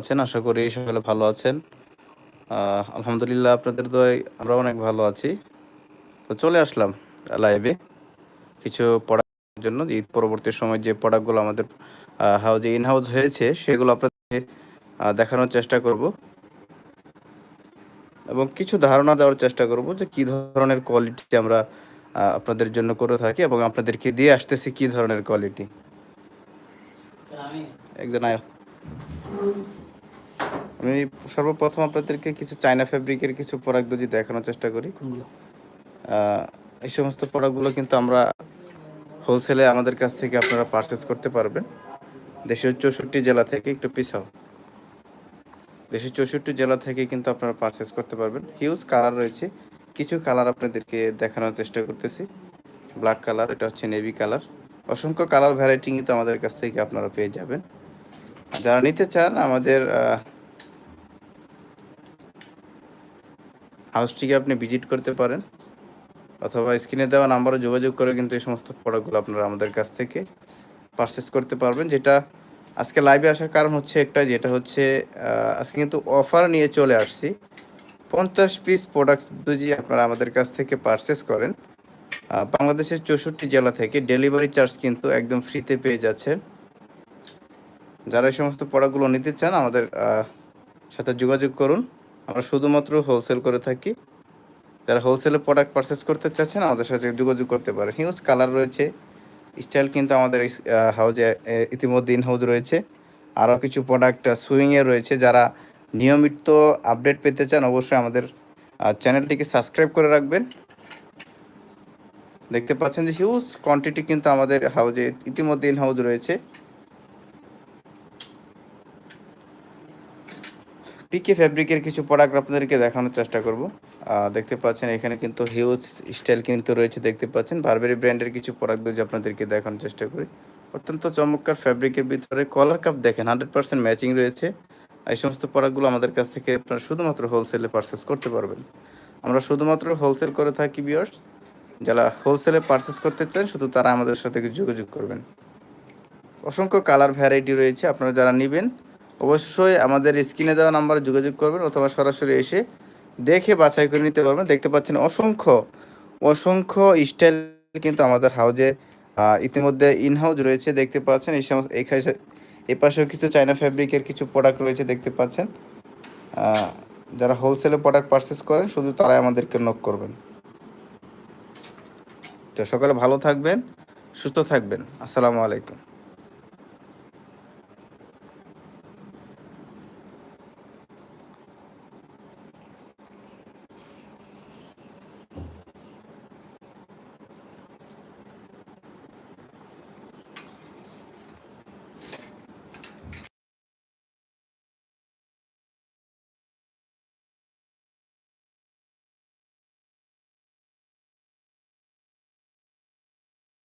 আছেন? আশা করি ভালো আছেন। আলহামদুলিল্লাহ আপনাদের আমরা অনেক ভালো আছি। তো চলে আসলাম লাইভে কিছু পড়ার জন্য। ঈদ পরবর্তী সময় যে প্রোডাক্টগুলো আমাদের হাউজে ইন হয়েছে, সেগুলো আপনাদের দেখানোর চেষ্টা করব। এবং কিছু ধারণা দেওয়ার চেষ্টা করব যে কি ধরনের কোয়ালিটি আমরা আপনাদের জন্য করে থাকি এবং আপনাদেরকে দিয়ে আসতেছি কি ধরনের কোয়ালিটি একজন আয়। আমি সর্বপ্রথম আপনাদেরকে কিছু চায়না ফ্যাব্রিকের কিছু প্রোডাক্ট যদি দেখানোর চেষ্টা করি। এই সমস্ত প্রোডাক্টগুলো কিন্তু আমরা হোলসেলে আমাদের কাছ থেকে আপনারা পারচেস করতে পারবেন। দেশের চৌষট্টি জেলা থেকে একটু পিছাও দেশের চৌষট্টি জেলা থেকে কিন্তু আপনারা পারচেস করতে পারবেন। হিউজ কালার রয়েছে। কিছু কালার আপনাদেরকে দেখানোর চেষ্টা করতেছি। ব্ল্যাক কালার এটা হচ্ছে নেভি কালার অসংখ্য কালার ভ্যারাইটি কিন্তু আমাদের কাছ থেকে আপনারা পেয়ে যাবেন। যারা নিতে চান আমাদের হাউসটিকে আপনি ভিজিট করতে পারেন, অথবা স্ক্রিনে দেওয়া নাম্বারে যোগাযোগ করে কিন্তু এই সমস্ত প্রোডাক্টগুলো আপনারা আমাদের কাছ থেকে পারচেস করতে পারবেন। যেটা আজকে লাইভে আসার কারণ হচ্ছে একটা যেটা হচ্ছে আজকে কিন্তু অফার নিয়ে চলে আসছি। পঞ্চাশ পিস প্রোডাক্ট যদি আপনারা আমাদের কাছ থেকে পারচেস করেন বাংলাদেশের চৌষট্টি জেলা থেকে ডেলিভারি চার্জ কিন্তু একদম ফ্রিতে পেয়ে যাচ্ছেন। যারা এই সমস্ত প্রোডাক্টগুলো নিতে চান, আমাদের সাথে যোগাযোগ করুন। আমরা শুধুমাত্র হোলসেল করে থাকি। যারা হোলসেলে প্রোডাক্ট পারচেস করতে চাচ্ছেন, আমাদের সাথে যোগাযোগ করতে পারে হিউজ কালার রয়েছে। স্টাইল কিন্তু আমাদের হাউজে ইতিমধ্যে ইন হাউজ রয়েছে। আরও কিছু প্রোডাক্ট সুইংয়ে রয়েছে। যারা নিয়মিত আপডেট পেতে চান, অবশ্যই আমাদের চ্যানেলটিকে সাবস্ক্রাইব করে রাখবেন। দেখতে পাচ্ছেন যে হিউজ কোয়ান্টিটি কিন্তু আমাদের হাউজে ইতিমধ্যে ইন হাউজ রয়েছে। পিকে ফ্যাব্রিকের কিছু প্রোডাক্ট আপনাদেরকে দেখানোর চেষ্টা করব। দেখতে পাচ্ছেন এখানে কিন্তু হিউজ স্টাইল কিন্তু রয়েছে, দেখতে পাচ্ছেন। বারবেরি ব্র্যান্ডের কিছু প্রোডাক্ট যদি আপনাদেরকে দেখানোর চেষ্টা করি। অত্যন্ত চমৎকার ফ্যাব্রিকের ভিতরে কলার কাপ দেখেন হান্ড্রেড পার্সেন্ট ম্যাচিং রয়েছে। এই সমস্ত প্রোডাক্টগুলো আমাদের কাছ থেকে আপনারা শুধুমাত্র হোলসেলে পারচেস করতে পারবেন। আমরা শুধুমাত্র হোলসেল করে থাকি বিয়ার্স যারা হোলসেলে পারচেস করতে চান, শুধু তারা আমাদের সাথে যোগাযোগ করবেন। অসংখ্য কালার ভ্যারাইটি রয়েছে, আপনারা যারা নেবেন অবশ্যই আমাদের স্ক্রিনে দেওয়া নাম্বারে যোগাযোগ করবেন অথবা সরাসরি এসে দেখে বাছাই করে নিতে পারবেন। দেখতে পাচ্ছেন অসংখ্য অসংখ্য স্টাইল কিন্তু আমাদের হাউজে ইতিমধ্যে ইন হাউজ রয়েছে। দেখতে পাচ্ছেন এই সমস্ত, এই পাশেও কিছু চায়না ফ্যাব্রিকের কিছু প্রোডাক্ট রয়েছে দেখতে পাচ্ছেন। যারা হোলসেলে প্রোডাক্ট পারচেস করেন, শুধু তারাই আমাদেরকে নক করবেন। তো সকালে ভালো থাকবেন, সুস্থ থাকবেন। আসসালামু আলাইকুম।